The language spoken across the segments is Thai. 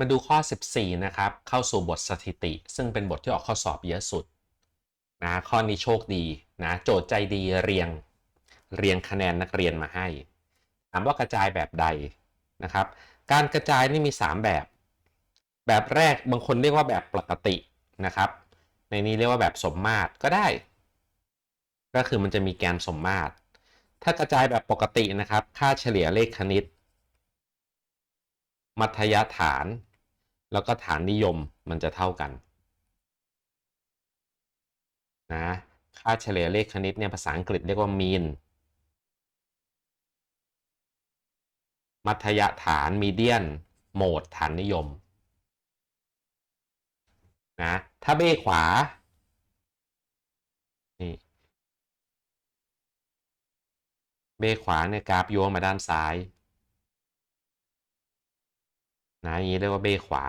มาดูข้อ 14 นะครับ เข้าสู่บทสถิติ ซึ่งเป็นบทที่ออกข้อสอบเยอะสุดนะข้อนี้โชคดีนะโจทย์ใจดีเรียงเรียงคะแนนนักเรียนมาให้ ถามว่ากระจายแบบใดนะครับ การกระจายนี่มี 3 แบบ แบบแรกบางคนเรียกว่าแบบปกตินะครับ ในนี้เรียกว่าแบบสมมาตรก็ได้ ก็คือมันจะมีแกนสมมาตร ถ้ากระจายแบบปกตินะครับ ค่าเฉลี่ยเลขคณิต มัธยฐาน แล้วก็ฐานนิยมมันจะเท่ากันนะค่าเฉลี่ยเลขคณิตเนี่ยภาษาอังกฤษเรียกว่า mean มัธยฐาน median โหมดฐานนิยมนะถ้าเบ้ขวานี่เบ้ขวาเนี่ยกราฟโยงมาด้านซ้าย นะอย่างนี้เรียกว่าเบ้ขวา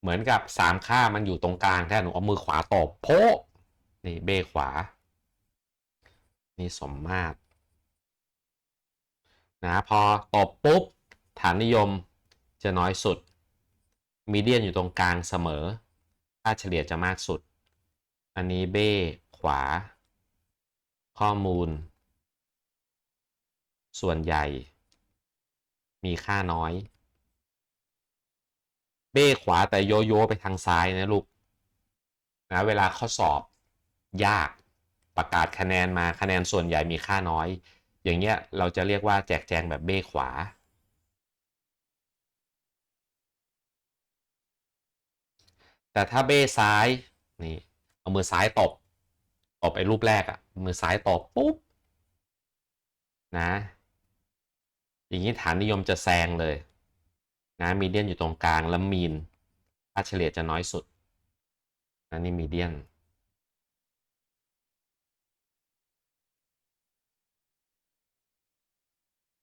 เหมือนกับสามค่ามันอยู่ตรงกลางแท่หนูเอามือขวาตบโพะนี่เบ้ขวา นี่สมมาตรนะพอตบปุ๊บ ฐานนิยมจะน้อยสุด มีเดียนอยู่ตรงกลางเสมอ ค่าเฉลี่ยจะมากสุด อันนี้เบ้ขวา ข้อมูล ส่วนใหญ่ มีค่าน้อย เบ้ขวาแต่โยโย่ไปทางซ้ายนะลูกนะเวลาข้อสอบยากประกาศคะแนนมาคะแนนส่วนใหญ่มีค่าน้อย อย่างเงี้ยเราจะเรียกว่าแจกแจงแบบเบ้ขวา แต่ถ้าเบ้ซ้ายนี่เอามือซ้ายตบตบไอ้รูปแรกอะมือซ้ายตบปุ๊บนะ อย่างนี้ฐานนิยมจะแซงเลยนะมีเดียนอยู่ตรงกลางแล้วมีนค่าเฉลี่ยจะน้อยสุดนะนี่มีเดียน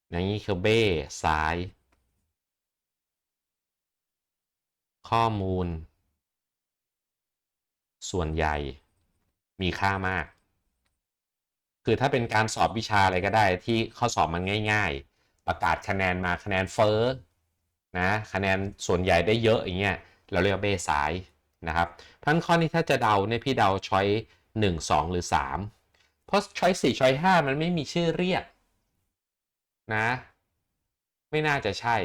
อย่างนี้คือเบ้ซ้าย ข้อมูล ส่วนใหญ่มีค่ามาก คือถ้าเป็นการสอบวิชาอะไรก็ได้ที่ข้อสอบมันง่าย ๆ ประกาศคะแนนมาคะแนนเฟ้อนะคะแนนส่วนใหญ่ได้เยอะอย่างเงี้ยเราเรียกเบสายนะครับพันข้อนี้ถ้าจะเดาเนี่ยพี่เดาช้อยหนึ่งสองหรือสามเพราะช้อยสี่ช้อยห้ามันไม่มีชื่อเรียกนะไม่น่าจะใช่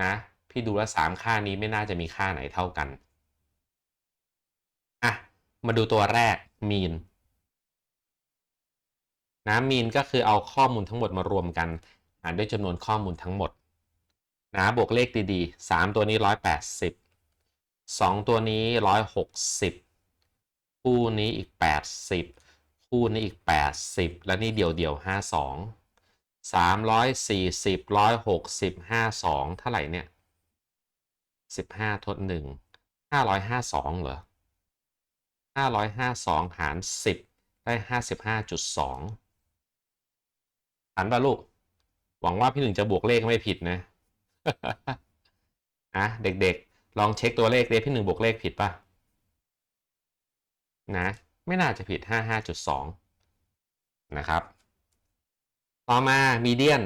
นะพี่ดูแล้วสามค่านี้ไม่น่าจะมีค่าไหนเท่ากันอะมาดูตัวแรกมีนนะมีนก็คือเอาข้อมูลทั้งหมดมารวมกัน หารด้วยจำนวนข้อมูลทั้งหมดนะบวกเลขดีๆ 3 ตัวนี้ 180 2 ตัวนี้ 160 คู่นี้อีก 80 คู่นี้อีก 80 และนี่เดี่ยวเดี่ยว52 340 160 52 เท่าไหร่เนี่ย 15 ทด 1 552 เหรอ 552 หาร 10 ได้ 55.2หันป่ะลูก หวังว่าพี่หนึ่งจะบวกเลขไม่ผิดนะอะเด็กๆ ลองเช็คตัวเลขเดพี่หนึ่งบวกเลขผิดป่ะ นะ ไม่น่าจะผิด 55.2 นะครับ ต่อมามีเดียน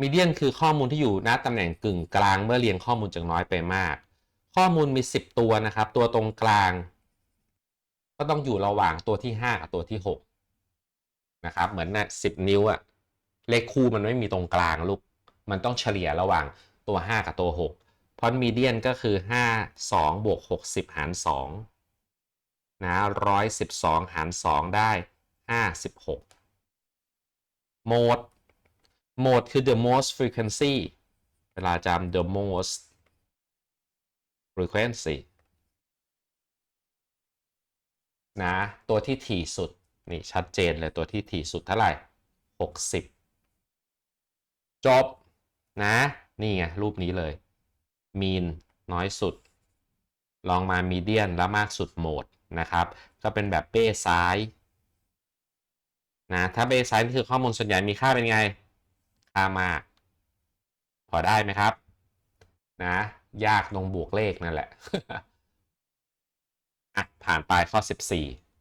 มีเดียนคือข้อมูลที่อยู่ณตำแหน่งกึ่งกลางเมื่อเรียงข้อมูลจากน้อยไปมาก ข้อมูลมี 10 ตัวนะครับ ตัวตรงกลาง ก็ต้องอยู่ระหว่างตัวที่ 5 กับตัวที่ 6 นะครับ เหมือนนะ10 นิ้วอะ เลขคู่มันไม่มีตรงกลางลูก มันต้องเฉลี่ยระหว่างตัว 5 กับตัว 6 เพราะมีเดียนก็คือ 5 2บวก60 หาร2นะ112 หาร 2 ได้ 56 โหมด โหมดคือ the most frequency เวลาจำ the most frequency นะตัวที่ถี่สุด นี่ชัดเจนเลยตัวที่ถี่สุดเท่าไหร่ 60 จบนะ นี่ไงรูปนี้เลย mean น้อยสุด ลองมา median แล้วมากสุดโหมดนะครับ ก็เป็นแบบเป้ซ้ายนะถ้าเป้ซ้ายนี่คือข้อมูลส่วนใหญ่มีค่าเป็นไง ค่ามาก พอได้ไหมครับ นะ ยากตรงบวกเลขนั่นแหละ อะ ผ่านไปข้อ 14